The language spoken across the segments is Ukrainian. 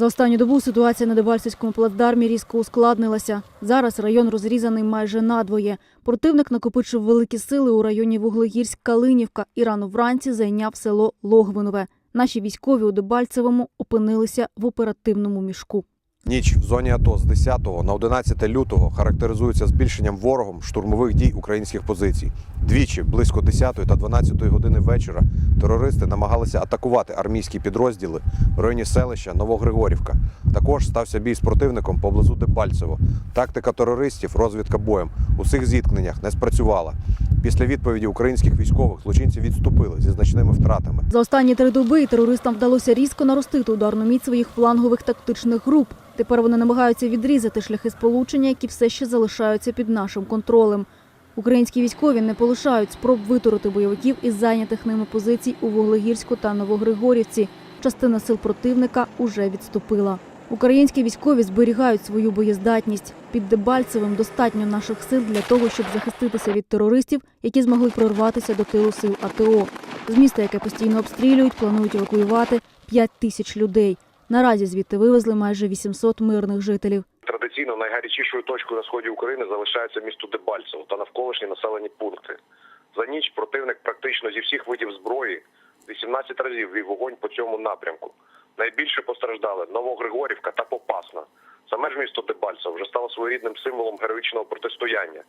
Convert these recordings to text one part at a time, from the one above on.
За останню добу ситуація на Дебальцевському плацдармі різко ускладнилася. Зараз район розрізаний майже надвоє. Противник накопичив великі сили у районі Вуглегірськ-Калинівка і рано вранці зайняв село Логвинове. Наші військові у Дебальцевому опинилися в оперативному мішку. Ніч в зоні АТО з 10 на 11 лютого характеризується збільшенням ворогом штурмових дій українських позицій. Двічі близько 10 та 12 години вечора терористи намагалися атакувати армійські підрозділи в районі селища Новогригорівка. Також стався бій з противником поблизу Дебальцево. Тактика терористів, розвідка боєм у цих зіткненнях не спрацювала. Після відповіді українських військових злочинці відступили зі значними втратами. За останні три доби терористам вдалося різко наростити ударну міць своїх флангових тактичних груп. Тепер вони намагаються відрізати шляхи сполучення, які все ще залишаються під нашим контролем. Українські військові не полишають спроб витурити бойовиків із зайнятих ними позицій у Вуглегірську та Новогригорівці. Частина сил противника уже відступила. Українські військові зберігають свою боєздатність. Під Дебальцевим достатньо наших сил для того, щоб захиститися від терористів, які змогли прорватися до тилу сил АТО. З міста, яке постійно обстрілюють, планують евакуювати 5 тисяч людей. Наразі звідти вивезли майже 800 мирних жителів. Традиційно найгарячішою точкою на сході України залишається місто Дебальцево та навколишні населені пункти. За ніч противник практично зі всіх видів зброї 18 разів вів вогонь по цьому напрямку. Найбільше постраждали Новогригорівка та Попасна. Саме ж місто Дебальцево вже стало своєрідним символом героїчного протистояння.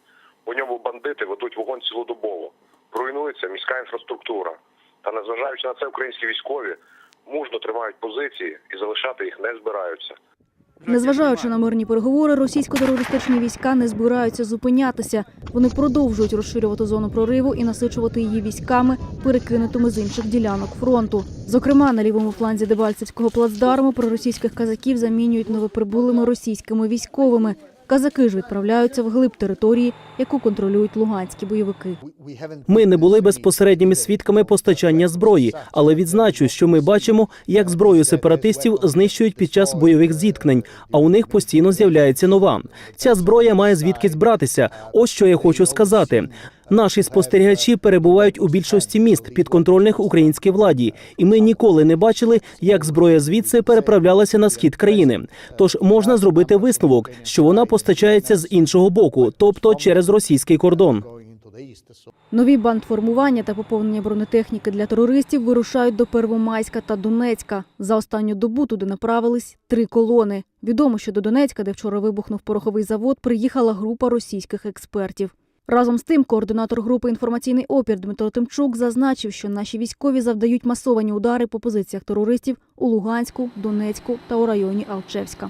По ньому бандити ведуть вогонь цілодобово. Руйнується міська інфраструктура. Та незважаючи на це, українські військові тримають позиції і залишати їх не збираються. Незважаючи на мирні переговори, російсько-терористичні війська не збираються зупинятися. Вони продовжують розширювати зону прориву і насичувати її військами, перекинутими з інших ділянок фронту. Зокрема, на лівому фланзі Дебальцевського плацдарму проросійських казаків замінюють новоприбулими російськими військовими. Казаки ж відправляються вглиб території, яку контролюють луганські бойовики. Ми не були безпосередніми свідками постачання зброї, але відзначу, що ми бачимо, як зброю сепаратистів знищують під час бойових зіткнень, а у них постійно з'являється нова. Ця зброя має звідкись братися. Ось що я хочу сказати. Наші спостерігачі перебувають у більшості міст підконтрольних українській владі, і ми ніколи не бачили, як зброя звідси переправлялася на схід країни. Тож можна зробити висновок, що вона постачається з іншого боку, тобто через російський кордон. Нові бандформування та поповнення бронетехніки для терористів вирушають до Первомайська та Донецька. За останню добу туди направились три колони. Відомо, що до Донецька, де вчора вибухнув пороховий завод, приїхала група російських експертів. Разом з тим, координатор групи інформаційний опір Дмитро Тимчук зазначив, що наші військові завдають масовані удари по позиціях терористів у Луганську, Донецьку та у районі Алчевська.